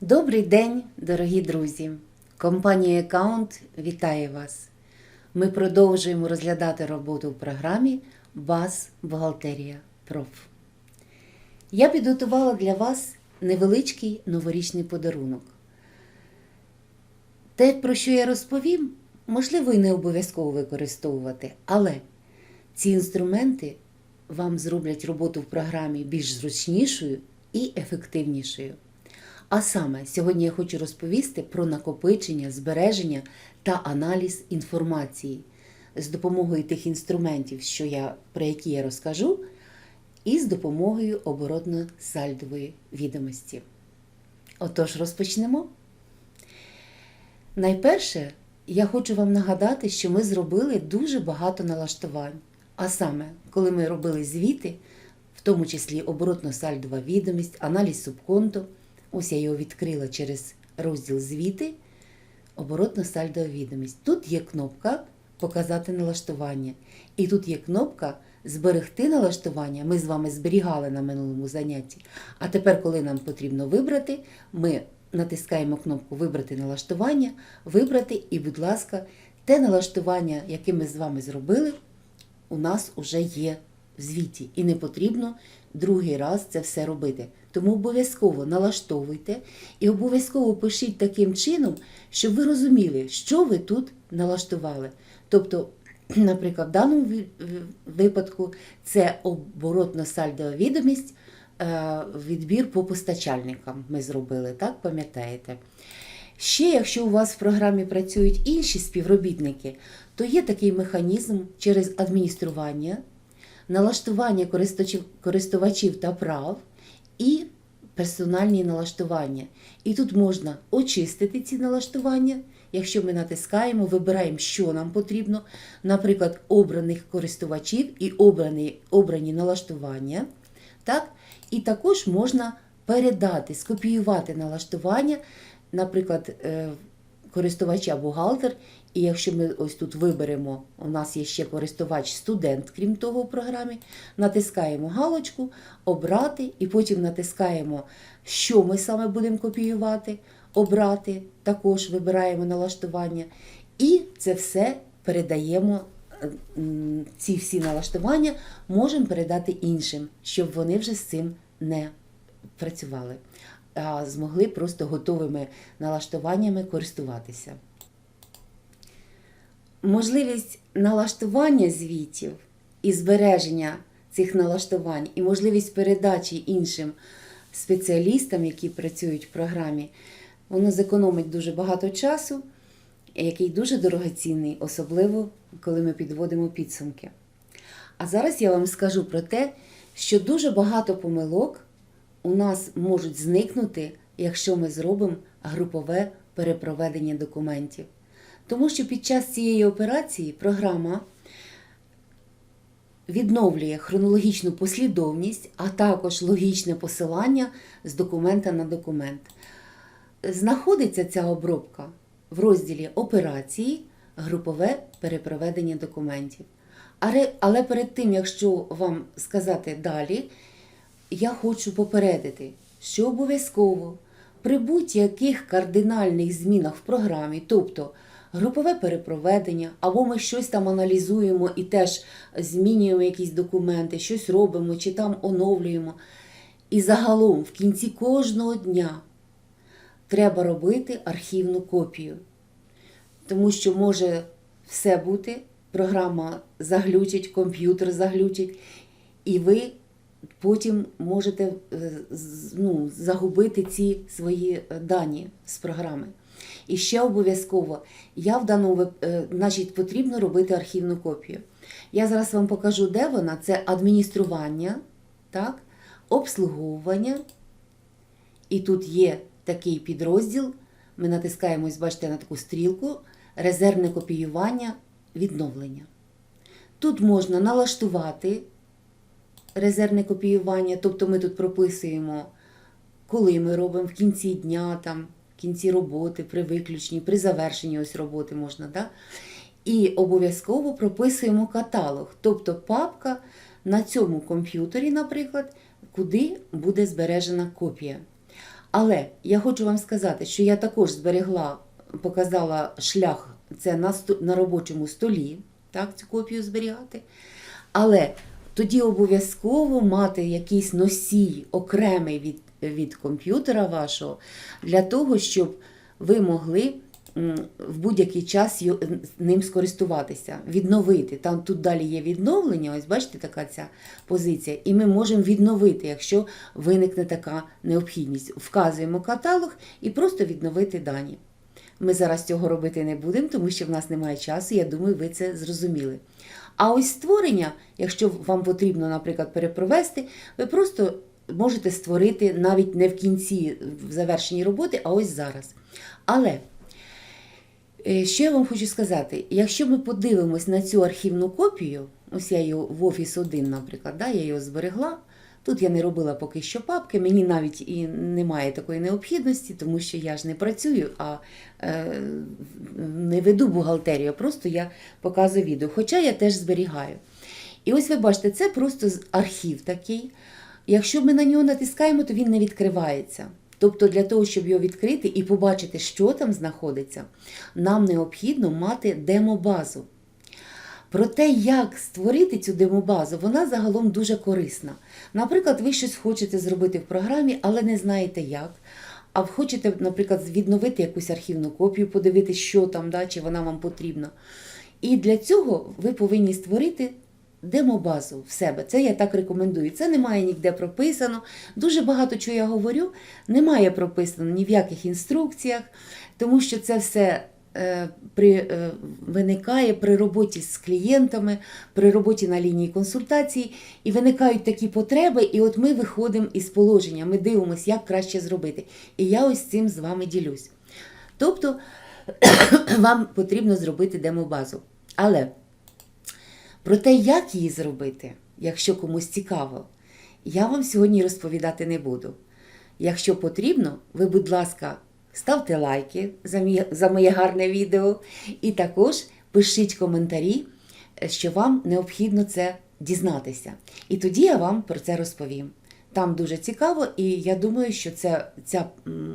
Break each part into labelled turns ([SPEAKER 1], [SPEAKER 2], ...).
[SPEAKER 1] Добрий день, дорогі друзі! Компанія Аккаунт вітає вас. Ми продовжуємо розглядати роботу в програмі БАС Бухгалтерія Проф. Я підготувала для вас невеличкий новорічний подарунок. Те, про що я розповім, можливо, і не обов'язково використовувати, але ці інструменти вам зроблять роботу в програмі більш зручнішою і ефективнішою. А саме, сьогодні я хочу розповісти про накопичення, збереження та аналіз інформації з допомогою тих інструментів, що я, про які я розкажу, і з допомогою оборотно-сальдової відомості. Отож, розпочнемо. Найперше, я хочу вам нагадати, що ми зробили дуже багато налаштувань. А саме, коли ми робили звіти, в тому числі оборотно-сальдова відомість, аналіз субконту, ось я його відкрила через розділ звіти, оборотно-сальдова відомість. Тут є кнопка Показати налаштування. І тут є кнопка Зберегти налаштування. Ми з вами зберігали на минулому занятті. А тепер, коли нам потрібно вибрати, ми натискаємо кнопку Вибрати налаштування, вибрати, і, будь ласка, те налаштування, яке ми з вами зробили, у нас вже є в звіті. І не потрібно другий раз це все робити. Тому обов'язково налаштовуйте і обов'язково пишіть таким чином, щоб ви розуміли, що ви тут налаштували. Тобто, наприклад, в даному випадку це оборотно-сальдова відомість, е, відбір по постачальникам ми зробили, так пам'ятаєте? Ще, якщо у вас в програмі працюють інші співробітники, то є такий механізм через адміністрування, налаштування користувачів, та прав і персональні налаштування. І тут можна очистити ці налаштування. Якщо ми натискаємо, вибираємо, що нам потрібно, наприклад, обраних користувачів і обрані, обрані налаштування. Так? І також можна передати, скопіювати налаштування, наприклад, е, користувача бухгалтер. І якщо ми ось тут виберемо, у нас є ще користувач студент, крім того, в програмі, натискаємо галочку, обрати, і потім натискаємо, що ми саме будемо копіювати, обрати, також вибираємо налаштування. І це все передаємо, ці всі налаштування можемо передати іншим, щоб вони вже з цим не працювали, а змогли просто готовими налаштуваннями користуватися. Можливість налаштування звітів і збереження цих налаштувань, і можливість передачі іншим спеціалістам, які працюють в програмі, воно зекономить дуже багато часу, який дуже дорогоцінний, особливо коли ми підводимо підсумки. А зараз я вам скажу про те, що дуже багато помилок у нас можуть зникнути, якщо ми зробимо групове перепроведення документів. Тому що під час цієї операції програма відновлює хронологічну послідовність, а також логічне посилання з документа на документ. Знаходиться ця обробка в розділі Операції, групове перепроведення документів. Але, перед тим, якщо вам сказати далі, я хочу попередити, що обов'язково при будь-яких кардинальних змінах в програмі, тобто групове перепроведення, або ми щось там аналізуємо і теж змінюємо якісь документи, щось робимо чи там оновлюємо. І загалом в кінці кожного дня треба робити архівну копію. Тому що може все бути, програма заглючить, комп'ютер заглючить, і ви потім можете е, ну, загубити ці свої е, дані з програми. І ще обов'язково, я в даному е, значить, потрібно робити архівну копію. Я зараз вам покажу, де вона. Це адміністрування, так? обслуговування. І тут є такий підрозділ. Ми натискаємо, бачите, на таку стрілку, резервне копіювання, відновлення. Тут можна налаштувати резервне копіювання, тобто ми тут прописуємо, коли ми робимо в кінці дня, там, кінці роботи, при виключенні, при завершенні ось роботи можна. Да? І обов'язково прописуємо каталог, тобто папка на цьому комп'ютері, наприклад, куди буде збережена копія. Але я хочу вам сказати, що я також зберегла, показала шлях це на, сто- на робочому столі, так, цю копію зберігати. Але тоді обов'язково мати якийсь носій окремий від, від комп'ютера вашого для того, щоб ви могли в будь-який час ним скористуватися, відновити. Там тут далі є відновлення, ось бачите, така ця позиція, і ми можемо відновити, якщо виникне така необхідність. Вказуємо каталог і просто відновити дані. Ми зараз цього робити не будемо, тому що в нас немає часу. Я думаю, ви це зрозуміли. А ось створення, якщо вам потрібно, наприклад, перепровести, ви просто можете створити навіть не в кінці в завершенні роботи, а ось зараз. Але е, що я вам хочу сказати, якщо ми подивимось на цю архівну копію, ось я її в Офіс 1, наприклад, да, я його зберегла. Тут я не робила поки що папки, мені навіть і немає такої необхідності, тому що я ж не працюю, а е, не веду бухгалтерію, просто я показую відео. Хоча я теж зберігаю. І ось ви бачите, це просто архів такий. Якщо ми на нього натискаємо, то він не відкривається. Тобто для того, щоб його відкрити і побачити, що там знаходиться, нам необхідно мати демобазу. Про те, як створити цю демобазу, вона загалом дуже корисна. Наприклад, ви щось хочете зробити в програмі, але не знаєте як. А хочете, наприклад, відновити якусь архівну копію, подивитися, що там, да, чи вона вам потрібна. І для цього ви повинні створити демобазу в себе. Це я так рекомендую. Це немає ніде прописано. Дуже багато чого я говорю, немає прописано ні в яких інструкціях, тому що це все при, е, виникає при роботі з клієнтами, при роботі на лінії консультацій, і виникають такі потреби, і от ми виходимо із положення, ми дивимося, як краще зробити. І я ось цим з вами ділюсь. Тобто вам потрібно зробити демобазу. Але про те, як її зробити, якщо комусь цікаво, я вам сьогодні розповідати не буду. Якщо потрібно, ви, будь ласка, ставте лайки за, мій, за моє гарне відео і також пишіть коментарі, е, що вам необхідно це дізнатися. І тоді я вам про це розповім. Там дуже цікаво, і я думаю, що це, ця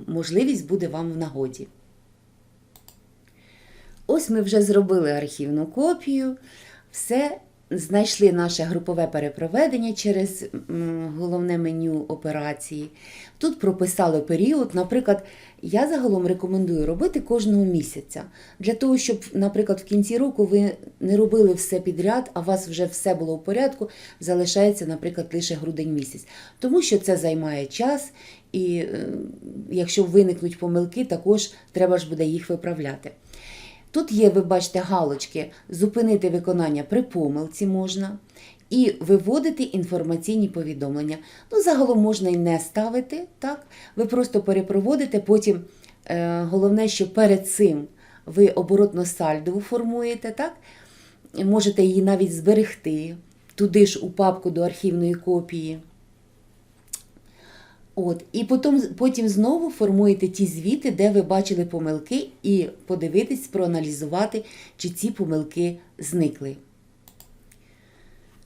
[SPEAKER 1] можливість буде вам в нагоді. Ось ми вже зробили архівну копію, все знайшли наше групове перепроведення через головне меню операції. Тут прописали період. Наприклад, я загалом рекомендую робити кожного місяця. Для того, щоб, наприклад, в кінці року ви не робили все підряд, а у вас вже все було в порядку, залишається, наприклад, лише грудень місяць. Тому що це займає час, і е, якщо виникнуть помилки, також треба ж буде їх виправляти. Тут є, ви бачите, галочки зупинити виконання при помилці можна. І виводити інформаційні повідомлення. Ну, загалом можна і не ставити, так? Ви просто перепроводите, потім е, головне, що перед цим ви оборотно сальдову формуєте, так? Можете її навіть зберегти туди ж у папку до архівної копії. От, і потім, потім знову формуєте ті звіти, де ви бачили помилки, і подивитись, проаналізувати, чи ці помилки зникли.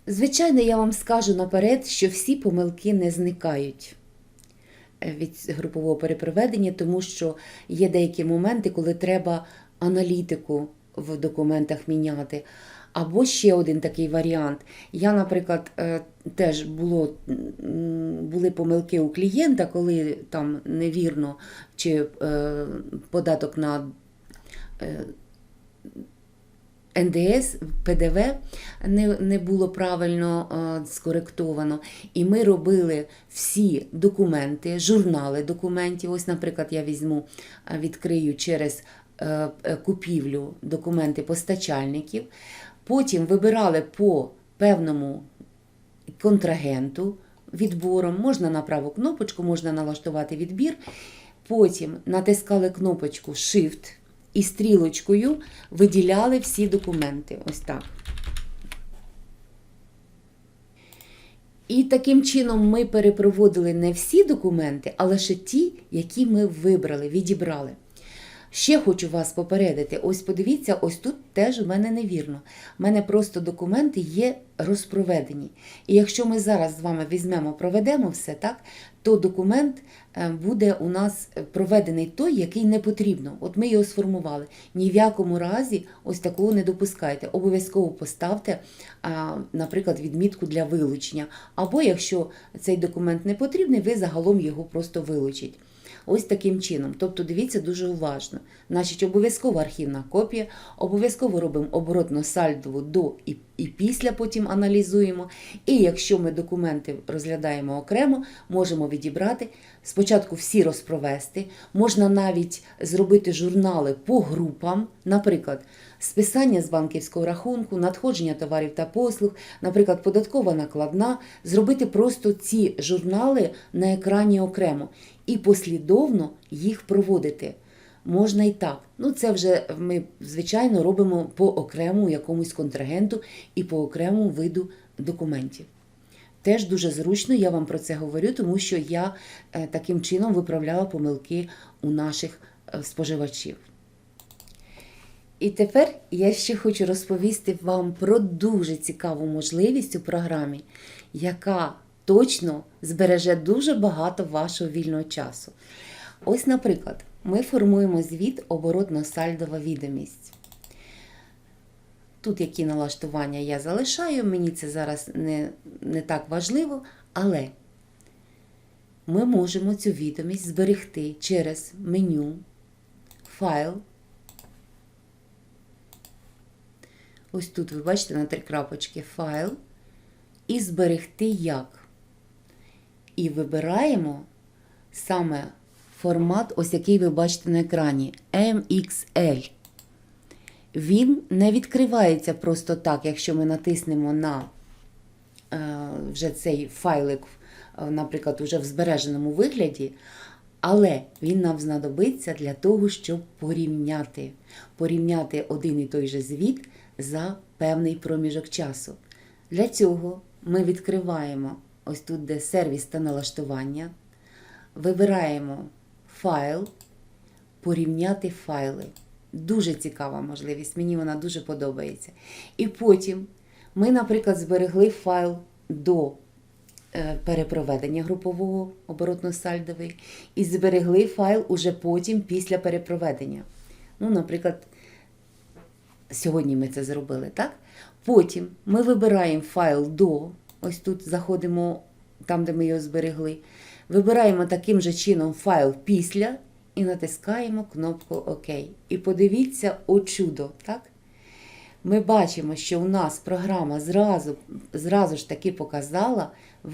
[SPEAKER 1] Звичайно, я вам скажу наперед, що всі помилки не зникають е, від групового перепроведення, тому що є деякі моменти, коли треба аналітику в документах міняти. Або ще один такий варіант. Я, наприклад, е, теж було, були помилки у клієнта, коли там невірно чи е, податок на е, НДС, ПДВ не, не було правильно е, скоректовано. І ми робили всі документи, журнали документів. Ось, наприклад, я візьму, відкрию через е, купівлю документи постачальників. Потім вибирали по певному контрагенту відбором. Можна на праву кнопочку, можна налаштувати відбір. Потім натискали кнопочку Shift і стрілочкою виділяли всі документи. Ось так. І таким чином ми перепроводили не всі документи, а лише ті, які ми вибрали, відібрали. Ще хочу вас попередити. Ось подивіться, ось тут теж у мене невірно. У мене просто документи є розпроведені. І якщо ми зараз з вами візьмемо, проведемо все так, то документ е, буде у нас проведений той, який не потрібно. От ми його сформували. Ні в якому разі ось такого не допускайте. Обов'язково поставте, наприклад, відмітку для вилучення. Або якщо цей документ не потрібний, ви загалом його просто вилучіть. Ось таким чином. Тобто дивіться дуже уважно. Значить, обов'язково архівна копія, обов'язково робимо оборотно сальдову до і, і після потім аналізуємо. І якщо ми документи розглядаємо окремо, можемо відібрати, спочатку всі розпровести, можна навіть зробити журнали по групам, наприклад, списання з банківського рахунку, надходження товарів та послуг, наприклад, податкова накладна, зробити просто ці журнали на екрані окремо і послідовно їх проводити. Можна і так. Ну, це вже ми, звичайно, робимо по окремому якомусь контрагенту і по окремому виду документів. Теж дуже зручно, я вам про це говорю, тому що я е, таким чином виправляла помилки у наших е, споживачів. І тепер я ще хочу розповісти вам про дуже цікаву можливість у програмі, яка точно збереже дуже багато вашого вільного часу. Ось, наприклад, ми формуємо звіт оборотно-сальдова відомість. Тут які налаштування я залишаю, мені це зараз не, не так важливо, але ми можемо цю відомість зберегти через меню, файл. Ось тут ви бачите на три крапочки файл. І зберегти як. І вибираємо саме формат, ось який ви бачите на екрані MXL. Він не відкривається просто так, якщо ми натиснемо на е, вже цей файлик, е, наприклад, уже в збереженому вигляді. Але він нам знадобиться для того, щоб порівняти, порівняти один і той же звіт за певний проміжок часу. Для цього ми відкриваємо ось тут, де сервіс та налаштування, вибираємо файл, порівняти файли. Дуже цікава можливість, мені вона дуже подобається. І потім ми, наприклад, зберегли файл до е, перепроведення групового оборотно-сальдовий і зберегли файл уже потім після перепроведення. Ну, наприклад, сьогодні ми це зробили, так? Потім ми вибираємо файл до, ось тут заходимо там, де ми його зберегли. Вибираємо таким же чином файл після і натискаємо кнопку ОК. І подивіться, о чудо, так? Ми бачимо, що у нас програма зразу, зразу ж таки показала,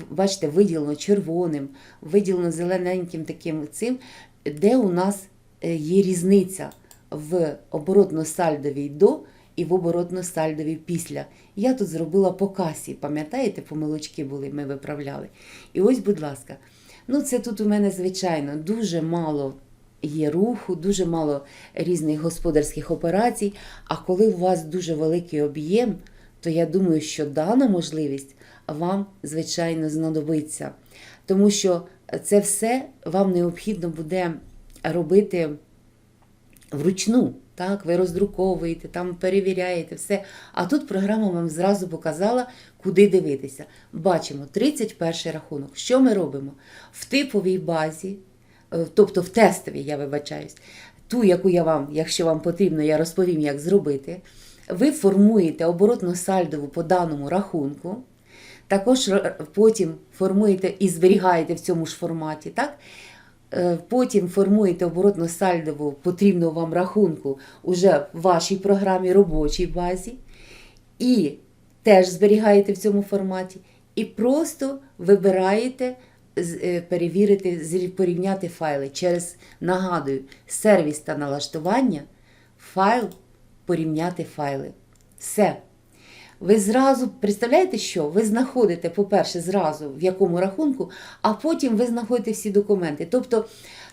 [SPEAKER 1] бачите, виділено червоним, виділено зелененьким таким цим, де у нас е, є різниця в оборотно-сальдовій до і в оборотно-сальдовій після. Я тут зробила по касі, пам'ятаєте, помилочки були, ми виправляли. І ось, будь ласка, ну це тут у мене, звичайно, дуже мало є руху, дуже мало різних господарських операцій. А коли у вас дуже великий об'єм, то я думаю, що дана можливість вам, звичайно, знадобиться. Тому що це все вам необхідно буде робити вручну. Так, ви роздруковуєте, там перевіряєте все. А тут програма вам зразу показала, куди дивитися. Бачимо 31 рахунок. Що ми робимо? В типовій базі, е, тобто в тестовій, я вибачаюсь, ту, яку я вам, якщо вам потрібно, я розповім, як зробити. Ви формуєте оборотно-сальдову по даному рахунку. Також потім формуєте і зберігаєте в цьому ж форматі, так? Е, Потім формуєте оборотно-сальдову потрібну вам рахунку уже в вашій програмі робочій базі. І теж зберігаєте в цьому форматі. І просто вибираєте е, перевірити, порівняти файли через, нагадую, сервіс та налаштування, файл, порівняти файли. Все. Ви зразу представляєте, що ви знаходите, по-перше, зразу в якому рахунку, а потім ви знаходите всі документи. Тобто,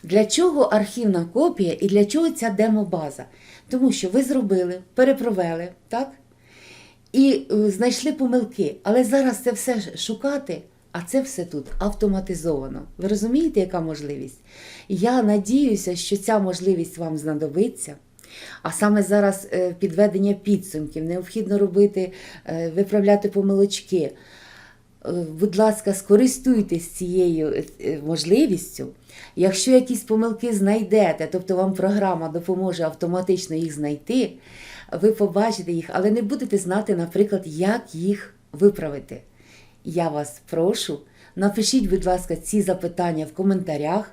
[SPEAKER 1] для чого архівна копія і для чого ця демобаза? Тому що ви зробили, перепровели, так? І е, знайшли помилки. Але зараз це все шукати, А це все тут автоматизовано. Ви розумієте, яка можливість? Я надіюся, що ця можливість вам знадобиться. А саме зараз е, підведення підсумків, необхідно робити, е, виправляти помилочки. Е, Будь ласка, скористуйтесь цією можливістю. Якщо якісь помилки знайдете, тобто вам програма допоможе автоматично їх знайти, ви побачите їх, але не будете знати, наприклад, як їх виправити. Я вас прошу, напишіть, будь ласка, ці запитання в коментарях.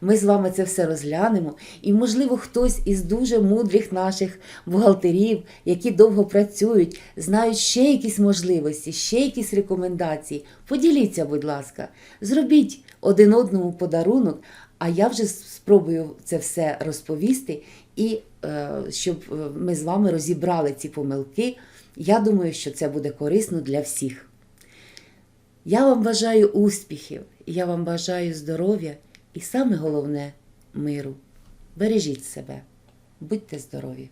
[SPEAKER 1] Ми з вами це все розглянемо. І, можливо, хтось із дуже мудрих наших бухгалтерів, які довго працюють, знають ще якісь можливості, ще якісь рекомендації. Поділіться, будь ласка, зробіть один одному подарунок, а я вже спробую це все розповісти, і е, щоб е, ми з вами розібрали ці помилки. Я думаю, що це буде корисно для всіх. Я вам бажаю успіхів, я вам бажаю здоров'я і саме головне миру. Бережіть себе, будьте здорові!